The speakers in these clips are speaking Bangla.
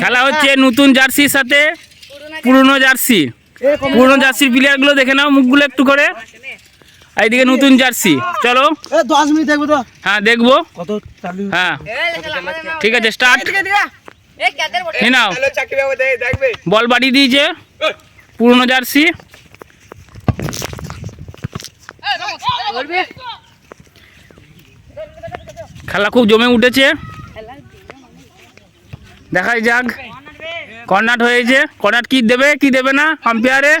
খেলা হচ্ছে নতুন জার্সির সাথে পুরনো জার্সি। পুরনো জার্সির প্লেয়ারগুলো দেখে নাও মুখগুলো একটু করে। এইদিকে নতুন জার্সি। চলো। দশ মিনিট দেখব তো। হ্যাঁ দেখব। হ্যাঁ। ঠিক আছে স্টার্ট নাও। বল বাড়িয়ে দিয়েছে। পুরনো জার্সি। খেলা খুব জমে উঠেছে। দেখাই যাক। কর্নাট হয়েছে। কর্নাট কি দেবে? কি দেবে না? আম্পায়ারে?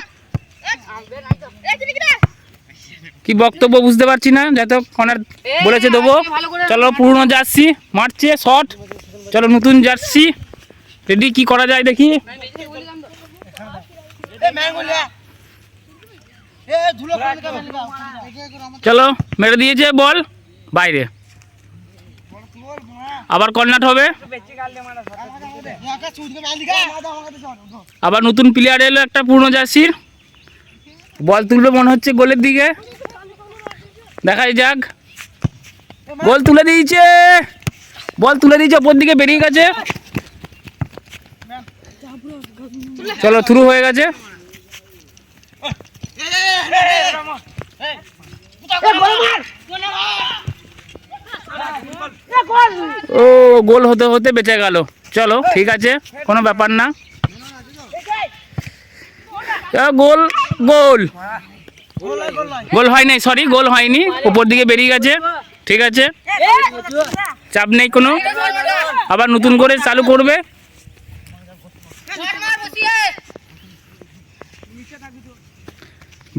কি বক্তব্য বুঝতে পারছি না। যত কর্নার বলেছে দেবো। চলো, পুরনো জার্সি মারছে, শট। চলো, নতুন জার্সি। রেডি, কি করা যায় দেখি। চলো, মেরে দিয়েছে বল। বাইরে। আবার কর্নাট হবে আবার নতুন প্লেয়ার এলো একটা পুরনো জার্সির বল তুলবে মনে হচ্ছে গোলের দিকে দেখাই যাক বল তুলে দিয়েছে বল তুলে দিয়েছে ওপর দিকে বেরিয়ে গেছে চলো থ্রু হয়ে গেছে ও, গোল হতে হতে বেঁচে গেল। চলো, ঠিক আছে, কোনো ব্যাপার না। গোল গোল। গোল হয় নাই সরি গোল হয়নি। উপর দিকে বেরিয়ে গেছে, ঠিক আছে। চাপ নেই কোনো। আবার নতুন করে চালু করবে।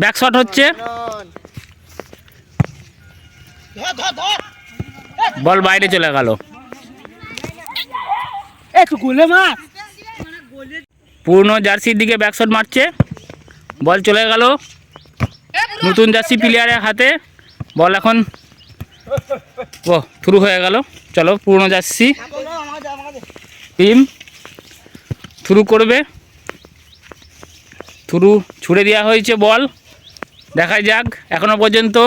ব্যাক শট হচ্ছে। বল বাইরে চলে গেল। পুরনো জার্সির দিকে ব্যাকশট মারছে। বল চলে গেল। নতুন জার্সি প্লেয়ারের হাতে। বল এখন। ও থ্রু হয়ে গেল। চলো পুরনো জার্সি। টিম থ্রু করবে। থ্রু ছুড়ে দেওয়া হয়েছে বল। দেখা যাক এখনও পর্যন্ত।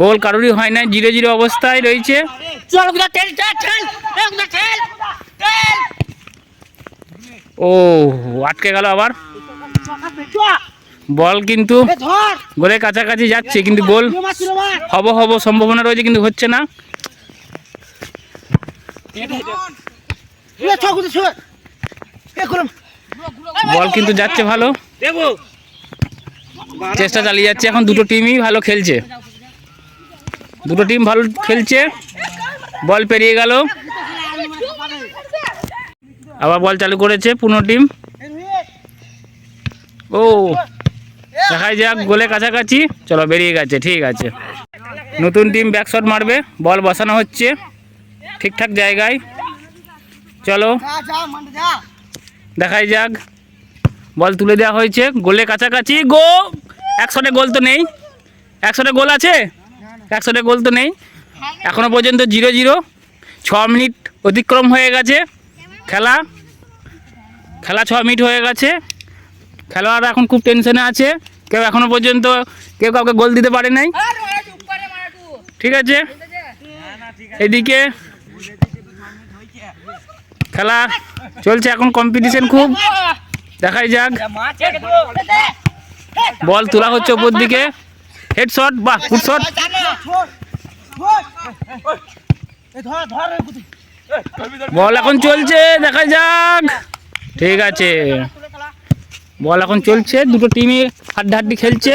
গোল কারোরই হয় না জিরো জিরো অবস্থায় রয়েছে। ও আটকে গেল আবার। বল কিন্তু গোলের কাছাকাছি যাচ্ছে কিন্তু গোল হব হব সম্ভাবনা রয়েছে কিন্তু হচ্ছে না। বল কিন্তু যাচ্ছে ভালো। চেষ্টা চালিয়ে যাচ্ছে এখন দুটো টিমই ভালো খেলছে। দুটো টিম ভালো খেলছে। বল পেরিয়ে গেল। আবার বল চালু করেছে পুনো টিম। ও, দেখাই যাক গোলে কাছাকাছি। চলো বেরিয়ে গেছে, ঠিক আছে। নতুন টিম ব্যাক শট মারবে, বল বসানো হচ্ছে। ঠিকঠাক জায়গায়। চলো। দেখাই যাক। বল তুলে দেওয়া হয়েছে, গোলে কাছাকাছি। গো! একশোটে গোল তো নেই। একশোটে গোল আছে? একশোটে গোল তো নেই। এখনও পর্যন্ত জিরো জিরো। ছ মিনিট অতিক্রম হয়ে গেছে। খেলা। খেলা ছ মিনিট হয়ে গেছে। খেলোয়াড়রা এখন খুব টেনশনে আছে। কেউ এখনও পর্যন্ত কেউ কাউকে গোল দিতে পারে নাই। ঠিক আছে? এদিকে খেলা চলছে এখন কম্পিটিশন খুব। দেখাই যাক। বল তোলা হচ্ছে ওপর দিকে। হেড শট বা ফুট শট বল এখন চলছে দেখা যাক। ঠিক আছে। বল এখন চলছে দুটো টিমই হাড্ডাহাড্ডি খেলছে।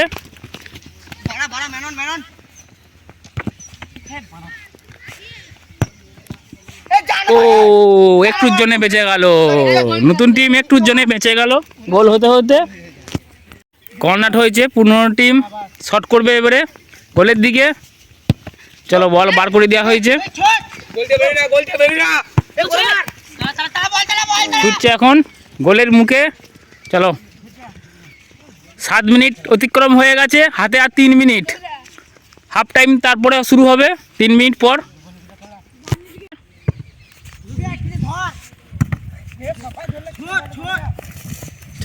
ও একটুর জন্য বেঁচে গেল। নতুন টিম একটুর জন্য বেঁচে গেল। গোল হতে হতে। কর্নাট হয়েছে পুরনো টিম শট করবে এবারে গোলের দিকে। চলো বল বার করে দেওয়া হয়েছে। ছুটছে এখন গোলের মুখে। চলো। সাত মিনিট অতিক্রম হয়ে গেছে হাতে আর তিন মিনিট। হাফ টাইম তারপরে শুরু হবে তিন মিনিট পর।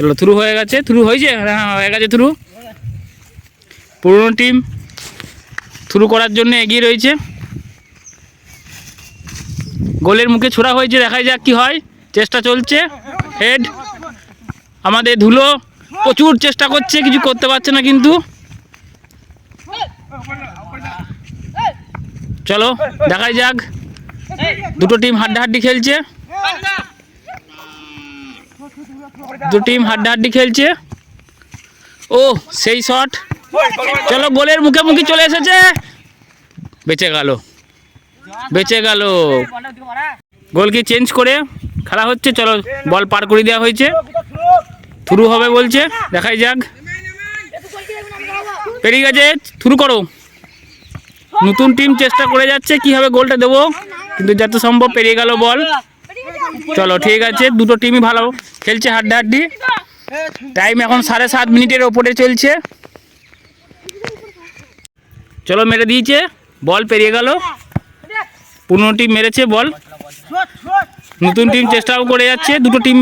চলো, থ্রু হয়ে গেছে, থ্রু হয়েছে? হ্যাঁ হয়ে গেছে থ্রু। পুরনো টিম, থ্রু করার জন্য এগিয়ে রয়েছে। গোলের মুখে ছোড়া হয়েছে, দেখাই যাক কি হয়। চেষ্টা চলছে। হেড আমাদের ধুলো প্রচুর চেষ্টা করছে, কিছু করতে পারছে না কিন্তু। চলো, দেখাই যাক। দুটো টিম হাড্ডাহাড্ডি খেলছে। দু টিম হাড্ডাহাড্ডি খেলছে। ও, সেই শট চলো গোলের মুখে মুখে চলে এসেছে। বেঁচে গেল। বেঁচে গেল। গোল কি চেঞ্জ করে? খেলা হচ্ছে, চলো, বল পার করে দেওয়া হয়েছে। থ্রু হবে বলছে, দেখাই যাক। পেরিয়ে গেছে, থ্রু করো। নতুন টিম চেষ্টা করে যাচ্ছে কীভাবে গোলটা দেবো। কিন্তু যত সম্ভব পেরিয়ে গেল বল। চলো, ঠিক আছে, দুটো টিমই ভালো। খেলছে হাড্ডাহাড্ডি টাইম এখন সাড়ে সাত মিনিটের ওপরে চলছে। চলো মেরে দিয়েছে, বল পেরিয়ে গেল। পুরনো টিম মেরেছে, বল। নতুন টিম চেষ্টাও করে যাচ্ছে, দুটো টিম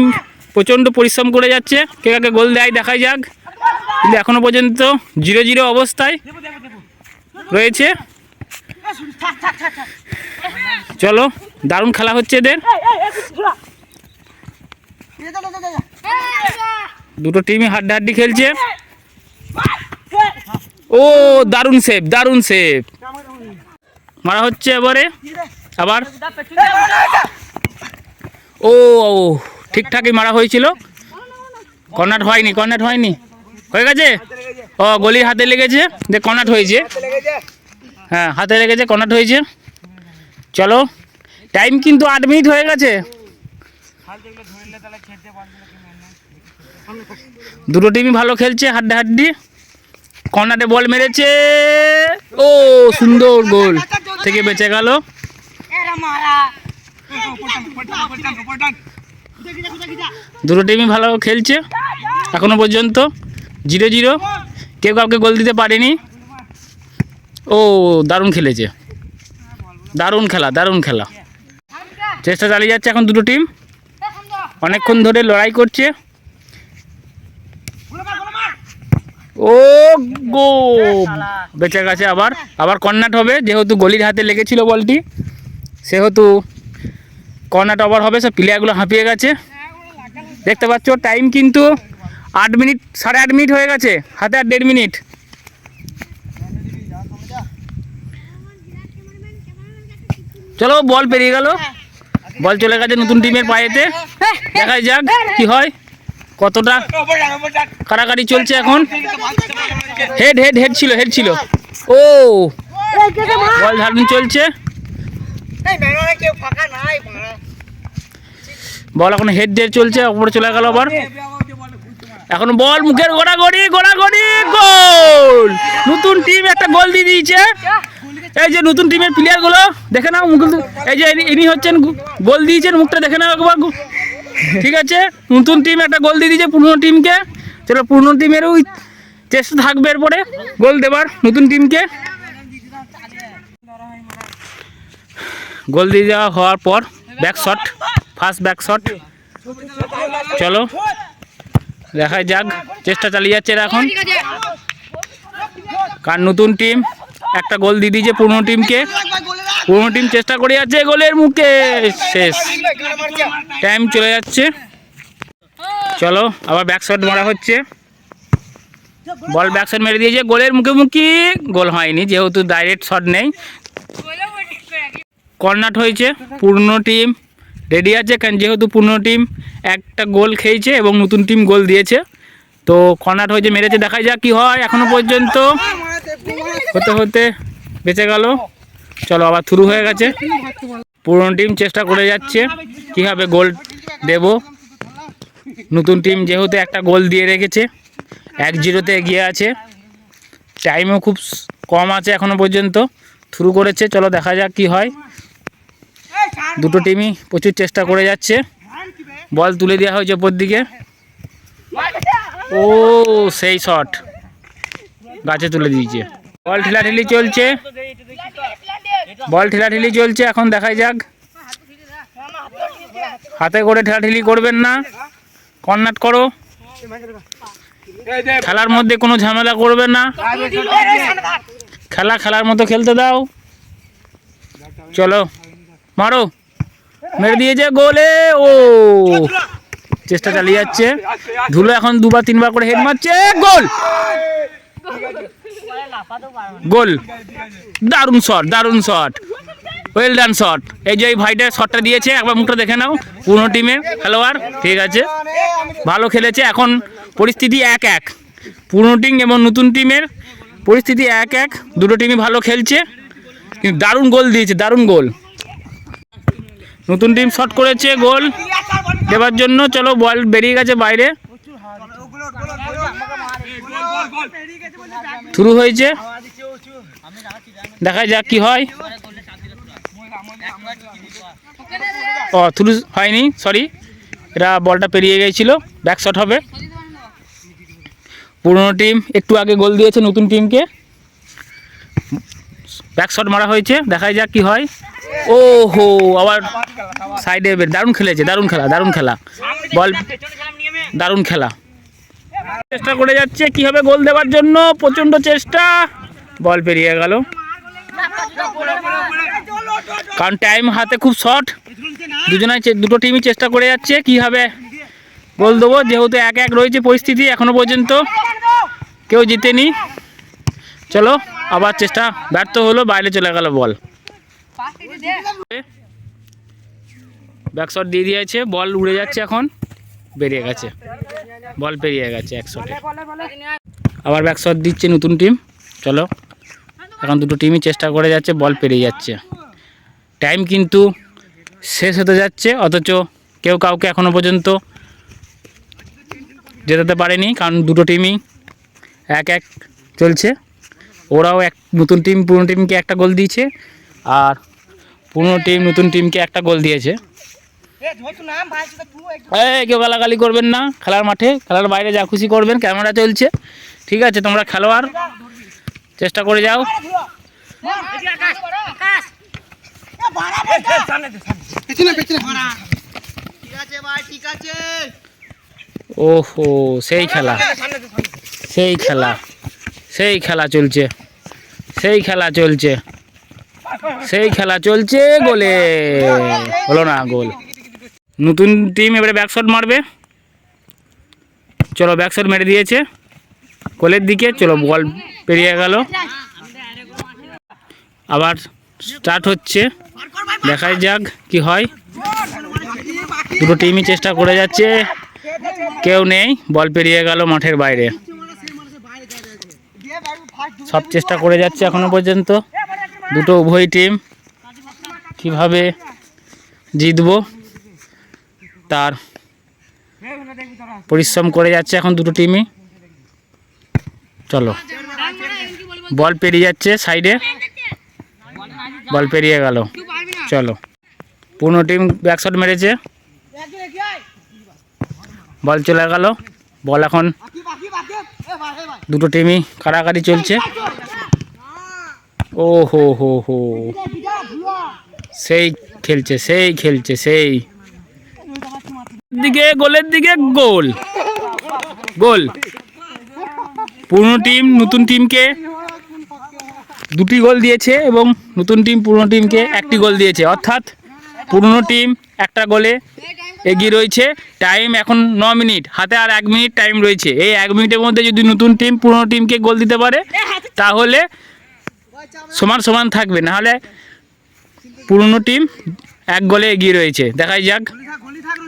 প্রচণ্ড পরিশ্রম করে যাচ্ছে। কে কাকে গোল দেয় দেখাই যাক। কিন্তু এখনও পর্যন্ত জিরো জিরো অবস্থায় রয়েছে। চলো, দারুণ খেলা হচ্ছে এদের। দুটো টিমই হাড্ডাহাড্ডি খেলছে। ও, দারুণ সেফ দারুণ সেফ মারা হচ্ছে এবারে। আবার। ও ঠিকঠাকই মারা হয়েছিল। কর্নাট হয়নি কর্নাট হয়নি। হয়ে গেছে? ও, গলির হাতে লেগেছে, যে কর্নাট হয়েছে। হ্যাঁ হাতে লেগেছে, কর্নাট হয়েছে। চলো টাইম কিন্তু আট মিনিট হয়ে গেছে। দুটো টিমই ভালো খেলছে, হাড্ডা হাড্ডি। কর্নারে বল মেরেছে। ও, সুন্দর গোল থেকে বেঁচে গেল। দুটো টিমই ভালো খেলছে, এখনও পর্যন্ত। Zero zero. কেউ কাউকে গোল দিতে পারেনি। ও, দারুণ খেলেছে। দারুণ খেলা দারুণ খেলা। চেষ্টা চালিয়ে যাচ্ছে এখন দুটো টিম অনেকক্ষণ ধরে লড়াই করছে। ও গো! বেঁচে গেছে আবার। আবার কর্নাট হবে, যেহেতু গলির হাতে লেগেছিল বলটি, সেহেতু কর্নাট ওভার হবে, সব প্লেয়ারগুলো হাঁপিয়ে গেছে। দেখতে পাচ্ছ টাইম কিন্তু আট মিনিট সাড়ে আট মিনিট হয়ে গেছে, হাতে আর দেড় মিনিট চলো বল পেরিয়ে গেল। বল চলে গেছে নতুন টিমের পায়েতে। দেখাই যাক, কি হয়। কতটা কারাকারি চলছে এখন। হেড হেড হেড ছিল হেড ছিল। ও, বল ঝাড়ুন চলছে। বল এখন হেড দিয়ে চলছে, উপরে চলে গেল আবার। এখন বল মুখের গোড়াগড়ি গোড়াগড়ি গোল! নতুন টিম একটা গোল দিয়ে দিয়েছে। এই যে নতুন টিমের প্লেয়ারগুলো দেখে নাও মুখ এই যে ইনি- হচ্ছেন গোল দিয়েছেন, মুখটা দেখে নাও একবার ঠিক আছে? নতুন টিম, একটা গোল দিয়ে দিয়েছে পুরনো টিমকে। চলো, পুরনো টিমেরও চেষ্টা থাকবে এরপরে গোল দেবার নতুন টিমকে। গোল দিয়ে দেওয়া হওয়ার পর back shot first back shot চলো, দেখা যাক, চেষ্টা চালিয়ে যাচ্ছে এখন। কার নতুন টিম? একটা গোল দিয়ে দিয়েছে পুরনো টিমকে। পুরনো টিম চেষ্টা করে যাচ্ছে গোলের মুখে। শেষ। টাইম চলে যাচ্ছে। চলো, আবার ব্যাক শট মারা হচ্ছে। বল ব্যাক শট মেরে দিয়েছে গোলের মুখে মুখি গোল হয়নি, যেহেতু ডাইরেক্ট শট নেই। কর্নাট হয়েছে পুরনো টিম। রেডি আছে, কারণ যেহেতু পুরনো টিম, একটা গোল খেয়েছে এবং নতুন টিম গোল দিয়েছে। তো কর্নাট হয়েছে, মেরেছে, দেখা যাক কি হয় এখনও পর্যন্ত। হতে হতে বেঁচে গেল। চলো আবার থ্রু হয়ে গেছে। পুরনো টিম চেষ্টা করে যাচ্ছে। কীভাবে গোল দেব? নতুন টিম যেহেতু একটা গোল দিয়ে রেখেছে, এক জিরোতে এগিয়ে আছে। টাইমও খুব কম আছে এখনও পর্যন্ত। থ্রু করেছে, চলো দেখা যাক কি হয়। দুটো টিমই প্রচুর চেষ্টা করে যাচ্ছে। বল তুলে দেওয়া হয়েছে ওপর দিকে। ও, সেই শট গাছে তুলে দিয়েছে। বল ঠেলাঠেলি চলছে। বল ঠেলাঠেলি চলছে, এখন দেখাই যাক। হাতে করে ঠেলাঠেলি করবেন না। কর্নাট করো। খেলার মধ্যে কোনো ঝামেলা করবেন না। খেলা খেলার মতো খেলতে দাও। চলো, মারো। মেরে দিয়েছে গোলে। ও, চেষ্টা চালিয়ে যাচ্ছে। ধুলো এখন দুবার তিনবার করে হেড মারছে। গোল! গোল। দারুণ শট দারুণ শট ওয়েল ডান শট এই যে এই ভাইটা শটটা দিয়েছে, একবার মুখটা দেখে নাও, পুরনো টিমের খেলোয়াড়, ঠিক আছে? ভালো খেলেছে, এখন পরিস্থিতি এক এক। পুরনো টিম এবং নতুন টিমের পরিস্থিতি এক এক, দুটো টিমই ভালো খেলছে, কিন্তু দারুণ গোল দিয়েছে, দারুণ গোল। নতুন টিম শট করেছে, গোল দেওয়ার জন্য। চলো বল বেরিয়ে গেছে বাইরে। শুরু হয়েছে? দেখা যাক কি হয়। ও থ্রু হয়নি সরি এরা বলটা পেরিয়ে গিয়েছিল ব্যাক শট হবে। পুরনো টিম একটু আগে গোল দিয়েছে নতুন টিমকে ব্যাক শট মারা হয়েছে, দেখা যাক কি হয়। ও হো আবার সাইডে দারুণ খেলেছে, দারুণ খেলা দারুণ খেলা। বল দারুণ খেলা। চেষ্টা করে যাচ্ছে কি হবে গোল দেওয়ার জন্য? প্রচণ্ড চেষ্টা। বল পেরিয়ে গেল। কারণ টাইম হাতে খুব শর্ট দুজনাই দুটো টিমই চেষ্টা করে যাচ্ছে কি হবে গোল দেবো? যেহেতু এক এক রয়েছে পরিস্থিতি এখনও পর্যন্ত। কেউ জিতেনি। চলো, আবার চেষ্টা। ব্যর্থ হলো, বাইরে চলে গেল বল। ব্যাকশট দিয়ে দিয়েছে, বল উড়ে যাচ্ছে এখন। বেরিয়ে গেছে। বল পেরিয়ে গেছে একশটে আবার ব্যাকশট দিচ্ছে নতুন টিম চলো। এখন দুটো টিমই চেষ্টা করে যাচ্ছে, বল পেরিয়ে যাচ্ছে। টাইম কিন্তু শেষ হতে যাচ্ছে, অথচ কেউ কাউকে এখনও পর্যন্ত জেতাতে পারেনি, কারণ দুটো টিমই এক এক চলছে। ওরাও এক, নতুন টিম পুরনো টিমকে একটা গোল দিয়েছে, আর পুরনো টিম নতুন টিমকে একটা গোল দিয়েছে। কেউ গালাগালি করবেন না খেলার মাঠে খেলার বাইরে যা খুশি করবেন ক্যামেরা চলছে। ঠিক আছে তোমরা খেলোয়াড় চেষ্টা করে যাও। পেছনে পেছনে। ঠিক আছে ভাই ঠিক আছে। ওহো সেই খেলা। সেই খেলা। সেই খেলা চলছে। সেই খেলা চলছে। সেই খেলা চলছে গোলে। হলো না গোল। নতুন টিম এবারে ব্যাকশট মারবে। চলো ব্যাকশট মেরে দিয়েছে। কোলের দিকে, চলো বল পেরিয়ে গেল। আবার স্টার্ট হচ্ছে। দেখাই যাক কি হয়। দুটো টিমই চেষ্টা করে যাচ্ছে। কেউ নেই বল পেরিয়ে গেল মাঠের বাইরে। সব চেষ্টা করে যাচ্ছে এখনও পর্যন্ত। দুটো উভয় টিম কীভাবে জিতবো? তার পরিশ্রম করে যাচ্ছে এখন দুটো টিমই চলো। বল পেরিয়ে যাচ্ছে সাইডে বল পেরিয়ে গেল। চলো। পুরনো টিম ব্যাকশট মেরেছে। বল চলে গেল। বল এখন। দুটো টিমই কাড়াকাড়ি চলছে। ও হো হো হো। সেই খেলছে সেই খেলছে সেই। দিকে, গোলের দিকে, গোল। গোল। পুরনো টিম, নতুন টিমকে দুটি গোল দিয়েছে এবং নতুন টিম, পুরনো টিমকে একটি গোল দিয়েছে। অর্থাৎ পুরনো টিম একটা গোলে এগিয়ে রয়েছে। টাইম এখন ন মিনিট। হাতে আর এক মিনিট টাইম রয়েছে। এই এক মিনিটের মধ্যে যদি নতুন টিম, পুরনো টিমকে গোল দিতে পারে, তাহলে সমান সমান থাকবে। নাহলে পুরনো টিম এক গোলে এগিয়ে রয়েছে। দেখাই যাক।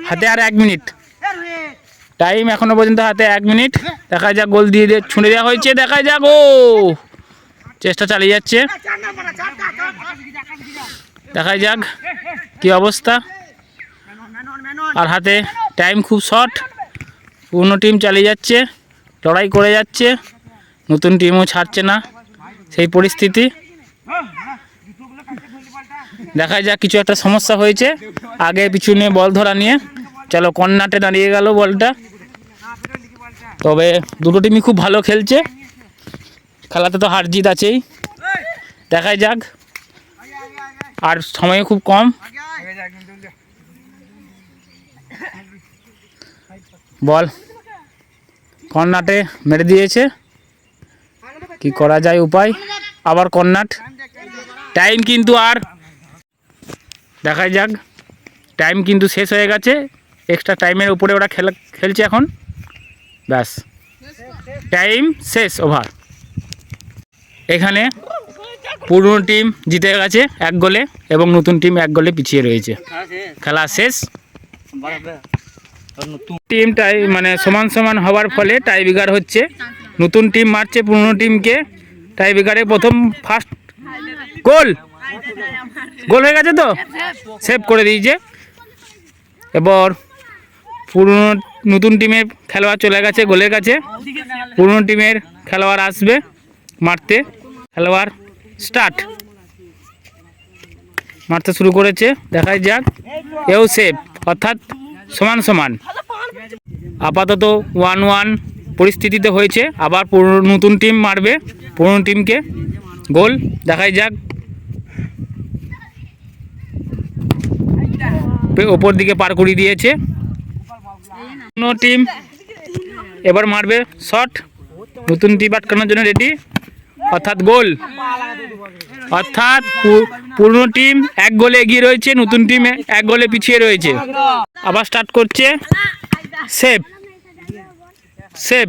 হাতে আর এক মিনিট। টাইম এখনও পর্যন্ত হাতে এক মিনিট। দেখা যাক গোল দিয়ে দিয়ে ছুঁড়ে দেওয়া হয়েছে, দেখা যাক, ও! চেষ্টা চালিয়ে যাচ্ছে। দেখা যাক কি অবস্থা। আর হাতে টাইম খুব শর্ট পুরনো টিম চালিয়ে যাচ্ছে, লড়াই করে যাচ্ছে। নতুন টিমও ছাড়ছে না। সেই পরিস্থিতি। দেখা যাক, কিছু একটা সমস্যা হয়েছে। আগে পিছনে বল ধরা নিয়ে। চলো কর্নাটে দাঁড়িয়ে গেল বলটা। তবে দুটো টিমই খুব ভালো খেলছে। খেলাতে তো হার জিত আছেই। দেখাই যাক। আর সময় খুব কম। বল। কর্নাটে মেরে দিয়েছে। কি করা যায় উপায়? আবার কর্নাট টাইম কিন্তু আর দেখাই যাক। টাইম কিন্তু শেষ হয়ে গেছে। এক্সট্রা টাইমের উপরে ওরা খেলা খেলছে এখন। ব্যাস। টাইম শেষ ওভার এখানে পুরনো টিম জিতে গেছে এক গোলে এবং নতুন টিম এক গোলে পিছিয়ে রয়েছে। খেলা শেষ। টিম টাই মানে সমান সমান হওয়ার ফলে টাই বিগার হচ্ছে। নতুন টিম মারছে পুরনো টিমকে টাই বিগারে প্রথম ফার্স্ট গোল গোল হয়ে গেছে তো? সেভ করে দিয়েছে। এবার পুরনো নতুন টিমের খেলোয়াড় চলে গেছে, গোলের কাছে। পুরনো টিমের খেলোয়াড় আসবে মারতে। খেলোয়াড় স্টার্ট মারতে শুরু করেছে, দেখাই যাক। এও সেভ অর্থাৎ সমান সমান। আপাতত ওয়ান ওয়ান পরিস্থিতিতে হয়েছে, আবার পুরনো, নতুন টিম মারবে পুরনো টিমকে গোল, দেখাই যাক। ওপর দিকে পার করিয়ে দিয়েছে। টিম এবার মারবে শট নতুন টিম আটকানোর জন্য রেডি অর্থাৎ গোল অর্থাৎ পুরনো টিম এক গোলে এগিয়ে রয়েছে, নতুন টিম এক গোলে পিছিয়ে রয়েছে। আবার স্টার্ট করছে। Save save